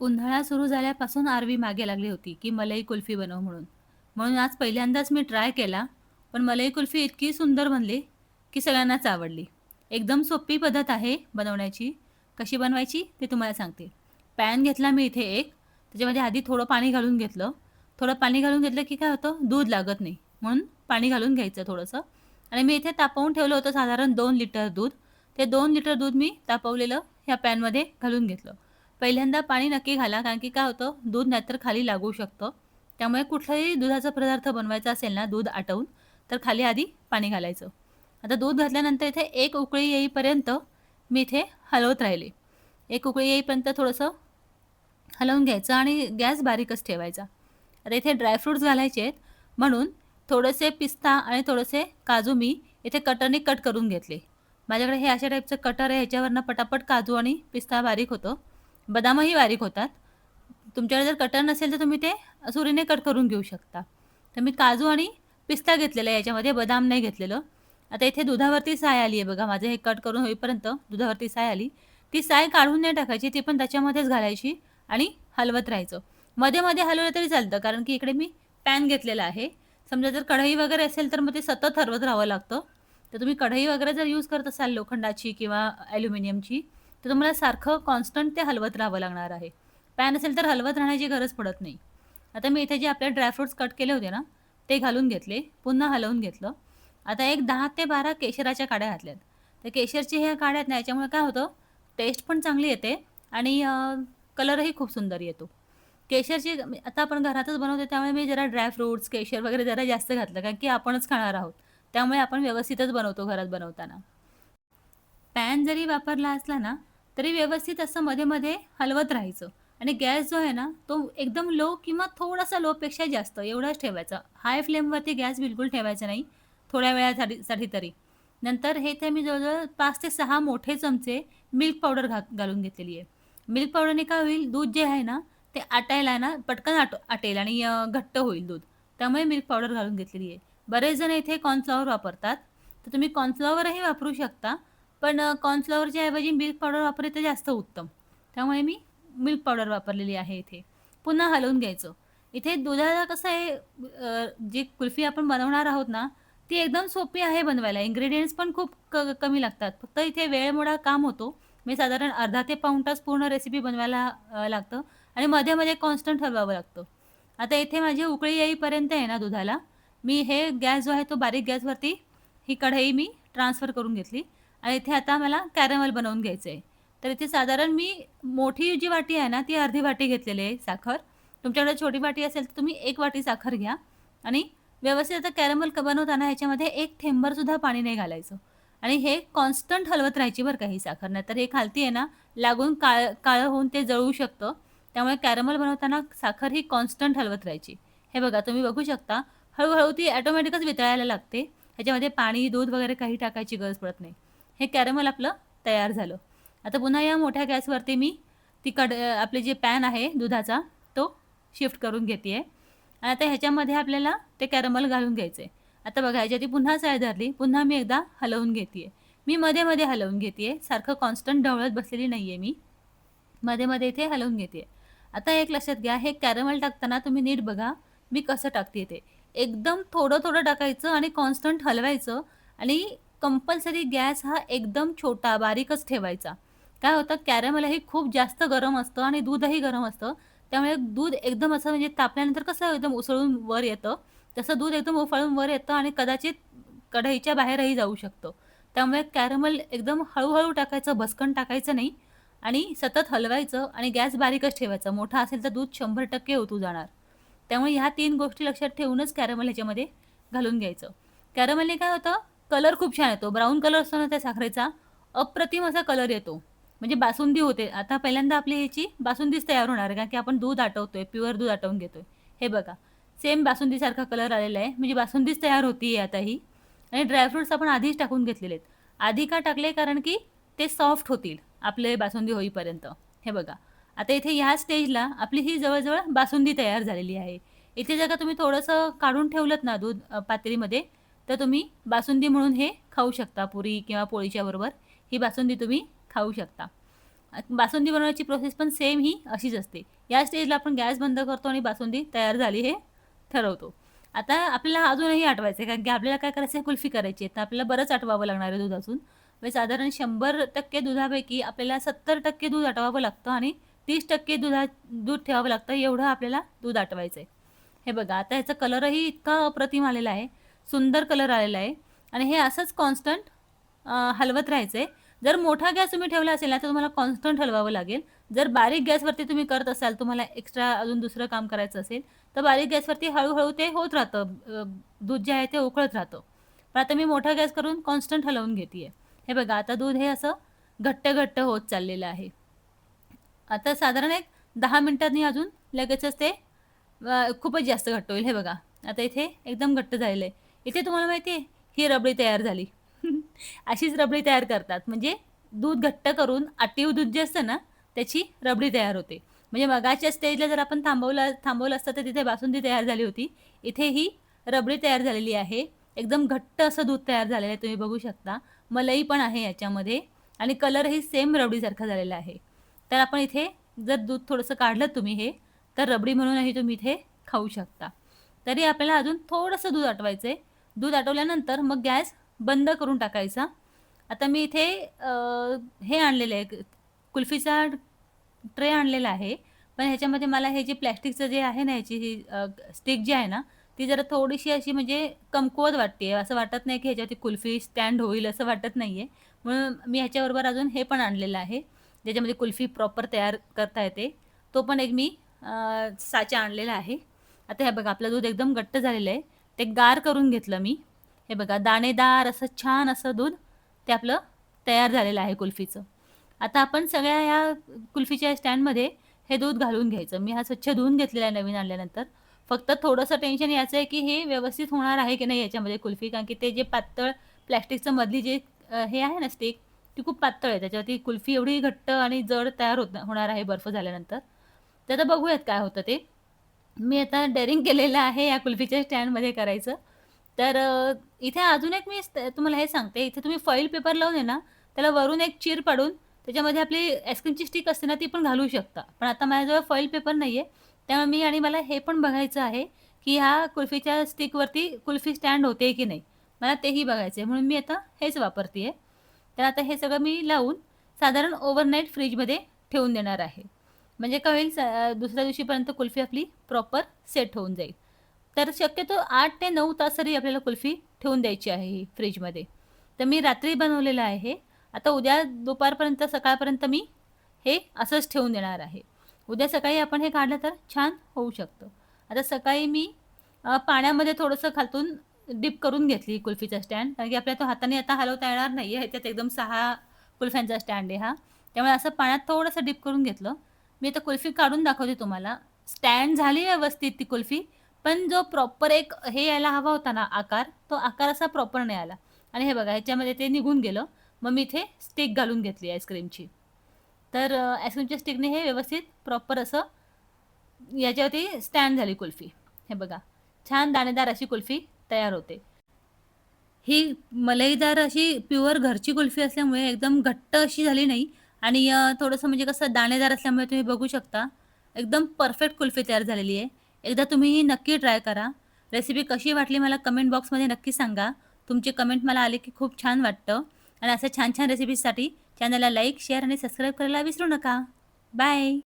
उन्हाळा सुरू झाल्यापासून आरवी मागे लागली होती, की मलाई कुल्फी बनव म्हणून. म्हणून आज पहिल्यांदाच मी ट्राय केला. पण मलाई कुल्फी इतकी सुंदर बनली, की सगळ्यांनाच आवडली. एकदम सोपी पद्धत आहे बनवण्याची. कशी बनवायची ते तुम्हाला सांगते. पॅन घेतला मी इथे एक. त्याच्यामध्ये आधी थोडं पाणी घालून घेतलं. थोडं पाणी घालून घेतलं, की काय होतं दूध लागत नाही. म्हणून पाणी घालून घ्यायचं थोडंसं. आणि मी इथे तापवून ठेवलं होतं साधारण दोन लिटर दूध. ते दोन लिटर दूध मी तापवलेलं ह्या पॅनमध्ये घालून घेतलं. पहिल्यांदा पाणी नक्की घाला, कारण की काय होतं दूध नाहीतर खाली लागू शकतं. त्यामुळे कुठलाही दुधाचा पदार्थ बनवायचा असेल ना दूध आटवून, तर खाली आधी पाणी घालायचं. आता दूध घातल्यानंतर इथे एक उकळी येईपर्यंत मी इथे हलवत राहिले. एक उकळी येईपर्यंत थोडंसं हलवून घ्यायचं आणि गॅस बारीकच ठेवायचा. आता इथे ड्रायफ्रूट्स घालायचे आहेत, म्हणून थोडेसे पिस्ता आणि थोडेसे काजू मी इथे कटरने कट करून घेतले. माझ्याकडे हे अशा टाईपचं कटर आहे, ह्याच्यावरनं पटापट काजू आणि पिस्ता बारीक होतं. बदामही बारीक होतात. तुमच्याकडे जर कटर नसेल, तर तुम्ही ते सुरीने कट करून घेऊ शकता. तर मी काजू आणि पिस्ता घेतलेला आहे याच्यामध्ये, बदाम नाही घेतलेलं. आता इथे दुधावरती साय आली आहे बघा, माझं हे कट करून होईपर्यंत दुधावरती साय आली. ती साय काढून नाही टाकायची, ती पण त्याच्यामध्येच घालायची आणि हलवत राहायचं. मध्ये-मध्ये हलवलं तरी चालतं, कारण की इकडे मी पॅन घेतलेला आहे. समजा जर कढई वगैरे असेल, तर मग ते सतत हरवत राहावं लागतं. तर तुम्ही कढई वगैरे जर यूज करत असाल लोखंडाची किंवा ॲल्युमिनियमची, तर तुम्हाला सारखं कॉन्स्टंट ते हलवत राहावं लागणार आहे. पॅन असेल तर हलवत राहण्याची गरज पडत नाही. आता मी इथे जे आपले ड्रायफ्रुट्स कट केले होते ना, ते घालून घेतले. पुन्हा हलवून घेतलं. आता एक दहा ते 12 केशराच्या काड्या घातल्यात. तर केशरची ह्या काड्या आहेत ना, याच्यामुळे काय होतं टेस्ट पण चांगली येते आणि कलरही खूप सुंदर येतो. केशरची आता आपण घरातच बनवतो, त्यामुळे मी जरा ड्रायफ्रुट्स, केशर वगैरे जरा जास्त घातलं, कारण की आपणच खाणार आहोत. त्यामुळे आपण व्यवस्थितच बनवतो घरात बनवताना. पॅन जरी वापरला असला ना, तरी व्यवस्थित असं मध्ये-मध्ये हलवत राहायचं आणि गॅस जो आहे ना, तो एकदम लो किंवा थोडासा लोपेक्षा जास्त एवढाच ठेवायचा. हाय फ्लेमवरती गॅस बिलकुल ठेवायचा नाही, थोड्या वेळासाठी साठी तरी. नंतर हे ते मी जवळजवळ पाच ते सहा मोठे चमचे मिल्क पावडर घा घालून घेतलेली आहे. मिल्क पावडरने काय होईल, दूध जे आहे ना, ते आटायला ना पटकन आट आटेल आणि घट्ट होईल दूध. त्यामुळे मिल्क पावडर घालून घेतलेली आहे. बरेच जण इथे कॉर्नफ्लॉवर वापरतात. तर तुम्ही कॉर्नफ्लॉवरही वापरू शकता. पण कॉर्नफ्लॉवरच्या ऐवजी मिल्क पावडर वापरली तर जास्त उत्तम. त्यामुळे मी मिल्क पावडर वापरलेली आहे इथे. पुन्हा हलवून घ्यायचं. इथे दुधाला कसं आहे जी कुल्फी आपण बनवणार आहोत ना, ती एकदम सोपी आहे बनवायला. इन्ग्रीडियंट्स पण खूप क कमी लागतात. फक्त इथे वेळेमुळा काम होतो. मी साधारण अर्धा ते पाऊण तास पूर्ण रेसिपी बनवायला लागतं आणि मध्ये-मध्ये कॉन्स्टंट हलवावं लागतं. आता इथे माझी उकळी येईपर्यंत आहे ना दुधाला, मी हे गॅस जो आहे तो बारीक गॅसवरती ही कढई मी ट्रान्सफर करून घेतली आणि इथे आता मला कॅरमल बनवून घ्यायचं आहे. तर इथे साधारण मी मोठी जी वाटी आहे ना, ती अर्धी वाटी घेतलेली आहे साखर. तुमच्याकडे छोटी वाटी असेल, तर तुम्ही एक वाटी साखर घ्या आणि व्यवस्थित आता कॅरमल बनवताना ह्याच्यामध्ये एक थेंबरसुद्धा पाणी नाही घालायचं आणि हे कॉन्स्टंट हलवत राहायची बरं का ही साखर. नाहीतर हे खालती आहे ना, लागून काळ काळं होऊन ते जळू शकतं. त्यामुळे कॅरमल बनवताना साखर ही कॉन्स्टंट हलवत राहायची. हे बघा तुम्ही बघू शकता, हळूहळू ती ॲटोमॅटिकच वितळायला लागते. ह्याच्यामध्ये पाणी, दूध वगैरे काही टाकायची गरज पडत नाही. हे कॅरमल आपलं तयार झालं. आता पुन्हा या मोठ्या गॅसवरती मी ती कड आपले जे पॅन आहे दुधाचा, तो शिफ्ट करून घेते आहे आणि आता ह्याच्यामध्ये आपल्याला ते कॅरमल घालून घ्यायचं आहे. आता बघा ह्याच्यात पुन्हा साय धरली. पुन्हा मी एकदा हलवून घेते आहे. मी मध्ये-मध्ये हलवून घेते आहे. सारखं कॉन्स्टंट ढवळत बसलेली नाही आहे मी. मध्ये-मध्ये इथे हलवून घेते आहे. आता एक लक्षात घ्या, हे कॅरमल टाकताना तुम्ही नीट बघा, मी कसं टाकते ते. एकदम थोडं-थोडं टाकायचं आणि कॉन्स्टंट हलवायचं आणि कंपल्सरी गॅस हा एकदम छोटा, बारीकच ठेवायचा. काय होतं कॅरमलही खूप जास्त गरम असतं आणि दूधही गरम असतं. त्यामुळे दूध एकदम असं म्हणजे तापल्यानंतर कसं एकदम उसळून वर येतं, तसं दूध एकदम उफाळून वर येतं आणि कदाचित कढईच्या बाहेरही जाऊ शकतं. त्यामुळे कॅरमल एकदम हळूहळू टाकायचं, भसकन टाकायचं नाही आणि सतत हलवायचं आणि गॅस बारीकच ठेवायचा. मोठा असेल तर दूध शंभर टक्के होतू जाणार. त्यामुळे ह्या तीन गोष्टी लक्षात ठेवूनच कॅरमल ह्याच्यामध्ये घालून घ्यायचं. कॅरमलने काय होतं, कलर खूप छान येतो. ब्राऊन कलर असतो ना त्या साखरेचा, अप्रतिम असा कलर येतो. म्हणजे बासुंदी होते. आता पहिल्यांदा आपली ह्याची बासुंदीच तयार होणार आहे, कारण की आपण दूध आटवतोय, प्युअर दूध आटवून घेतोय. हे बघा, सेम बासुंदीसारखा कलर आलेला आहे. म्हणजे बासुंदीच तयार होती आहे आता ही आणि ड्रायफ्रुट्स आपण आधीच टाकून घेतलेले आहेत. आधी का टाकले, कारण की ते सॉफ्ट होतील आपले बासुंदी होईपर्यंत. हे बघा, आता इथे ह्या स्टेजला आपली ही जवळजवळ बासुंदी तयार झालेली आहे. इथे जर का तुम्ही थोडंसं काढून ठेवलं ना दूध पातळीमध्ये तर तुम्ही बासुंदी म्हणून हे खाऊ शकता. पुरी किंवा पोळीच्या बरोबर. ही बासुंदी तुम्ही खाऊ शकता. बासुंदी बनवण्याची प्रोसेस पण सेम ही अशीच असते. या स्टेजला आपण गॅस बंद करतो आणि बासुंदी तयार झाली हे ठरवतो. आता आपल्याला अजूनही आठवायचं आहे कारण की आपल्याला काय करायचं आहे कुल्फी करायची आहे. तर आपल्याला बरंच आठवावं लागणार आहे दूध म्हणजे साधारण शंभर टक्के दुधापैकी आपल्याला सत्तर टक्के दूध आटवावं लागतं आणि तीस टक्के दुधा दूध ठेवावं लागतं. एवढं आपल्याला दूध आटवायचं आहे हे बघा आता ह्याचा कलरही इतका अप्रतिम आलेला आहे. सुंदर कलर आलेला आहे. आणि हे असंच कॉन्स्टंट हलवत राहायचं आहे जर मोठा गॅस तुम्ही ठेवला असेल ना तर तुम्हाला कॉन्स्टंट हलवावं लागेल. जर बारीक गॅसवरती तुम्ही करत असाल तुम्हाला एक्स्ट्रा अजून दुसरं काम करायचं असेल तर बारीक गॅसवरती हळूहळू ते होत राहतं. दूध जे आहे ते उकळत राहतं. पण आता मी मोठा गॅस करून कॉन्स्टंट हलवून घेते हे बघा आता दूध हे असं घट्ट घट्ट होत चाललेलं आहे. आता साधारण एक दहा मिनटांनी अजून लगेचच ते खूपच जास्त घट्ट होईल. हे बघा आता इथे एकदम घट्ट झालेलं आहे. इथे तुम्हाला माहिती आहे ही रबडी तयार झाली. अशीच रबडी तयार करतात. म्हणजे दूध घट्ट करून आटीव दूध जे असतं ना त्याची रबडी तयार होते. म्हणजे मगाच्या स्टेजला जर आपण थांबवलं थांबवलं असतं तर तिथे बासुंदी तयार झाली होती. इथे ही रबडी तयार झालेली आहे. एकदम घट्ट असं दूध तयार झालेलं आहे तुम्ही बघू शकता. मलई पण आहे याच्यामध्ये आणि कलरही सेम रबडीसारखा झालेला आहे. तर आपण इथे जर दूध थोडंसं काढलं तुम्ही हे तर रबडी म्हणूनही तुम्ही इथे खाऊ शकता. तरी आपल्याला अजून थोडंसं दूध आटवायचं आहे दूध आटवल्यानंतर मग गॅस बंद करून टाकायचा. आता मी इथे हे आणलेलं आहे कुल्फीचा ट्रे आणलेला आहे. पण ह्याच्यामध्ये मला हे जे प्लॅस्टिकचं जे आहे ना ह्याची ही स्टिक जी आहे ना ती जरा थोडीशी अशी म्हणजे कमकुवत वाटते. असं वाटत नाही की ह्याच्यावरती कुल्फी स्टँड होईल असं वाटत नाही आहे म्हणून मी ह्याच्याबरोबर अजून हे पण आणलेलं आहे. ज्याच्यामध्ये कुल्फी प्रॉपर तयार करता येते. तो पण एक मी साचा आणलेला आहे. आता हे बघा आपलं दूध एकदम घट्ट झालेलं आहे. ते गार करून घेतलं मी. हे बघा दाणेदार असं छान असं दूध ते आपलं तयार झालेलं आहे कुल्फीचं. आता आपण सगळ्या या कुल्फीच्या स्टँडमध्ये हे दूध घालून घ्यायचं. मी हा स्वच्छ धुवून घेतलेला आहे नवीन आणल्यानंतर. फक्त थोडंसं टेन्शन याचं आहे की हे व्यवस्थित होणार आहे की नाही याच्यामध्ये कुल्फी? कारण की ते जे पातळ प्लॅस्टिकचं मधली जे हे आहे ना स्टिक ती खूप पातळ आहे. त्याच्यावरती कुल्फी एवढी घट्ट आणि जड तयार होत होणार आहे बर्फ झाल्यानंतर. तर आता बघूयात काय होतं ते. मी आता डेअरिंग केलेलं आहे या कुल्फीच्या स्टँडमध्ये करायचं. तर अ, इथे अजून एक मी तुम्हाला हे सांगते. इथे तुम्ही फॉईल पेपर लावून आहे ना त्याला वरून एक चीर पाडून त्याच्यामध्ये आपली आईस्क्रीमची स्टिक असते ना ती पण घालू शकता. पण आता माझ्याजवळ फॉईल पेपर नाही आहे त्यामुळे मी आणि मला हे पण बघायचं आहे की ह्या कुल्फीच्या स्टिकवरती कुल्फी स्टँड होते की नाही. मला तेही बघायचं आहे म्हणून मी आता हेच वापरते आहे तर आता हे सगळं मी लावून साधारण ओव्हरनाईट फ्रीजमध्ये ठेवून देणार आहे. म्हणजे काय होईल स- दुसऱ्या दिवशीपर्यंत कुल्फी आपली प्रॉपर सेट होऊन जाईल. तर शक्यतो आठ ते नऊ तास तरी आपल्याला कुल्फी ठेवून द्यायची आहे ही फ्रीजमध्ये तर मी रात्री बनवलेलं आहे. आता उद्या दुपारपर्यंत सकाळपर्यंत मी हे असंच ठेवून देणार आहे. उद्या सकाळी आपण हे काढलं तर छान होऊ शकतं. आता सकाळी मी पाण्यामध्ये थोडंसं खालतून डिप करून घेतली कुल्फीचा स्टँड कारण की आपल्या तो हाताने आता हलवता येणार नाही आहे ह्याच्यात एकदम सहा कुल्फ्यांचा स्टँड आहे हा. त्यामुळे असं पाण्यात थोडंसं डिप करून घेतलं. मी आता कुल्फी काढून दाखवते तुम्हाला. स्टँड झाली व्यवस्थित ती कुल्फी. पण जो प्रॉपर एक हे यायला हवा होता ना आकार तो आकार असा प्रॉपर नाही आला. आणि हे बघा ह्याच्यामध्ये ते निघून गेलं. मग मी इथे स्टिक घालून घेतली आईस्क्रीमची तर आईस्क्रीमच्या स्टिकने हे व्यवस्थित प्रॉपर असं याच्यावरती स्टँड झाली कुल्फी. हे बघा छान दाणेदार अशी कुल्फी तयार होते. ही मलईदार अशी प्युअर घरची कुल्फी असल्यामुळे एकदम घट्ट अशी झाली नाही. आणि अ, थोडंसं म्हणजे कसं दाणेदार असल्यामुळे तुम्ही बघू शकता. एकदम परफेक्ट कुल्फी तयार झालेली आहे. एकदा तुम्ही ही नक्की ट्राय करा. रेसिपी कशी वाटली मला कमेंट बॉक्समध्ये नक्की सांगा. तुमची कमेंट मला आले की खूप छान वाटतं. आणि असं छान छान रेसिपीजसाठी चॅनलला लाईक शेअर आणि सबस्क्राईब करायला विसरू नका. बाय!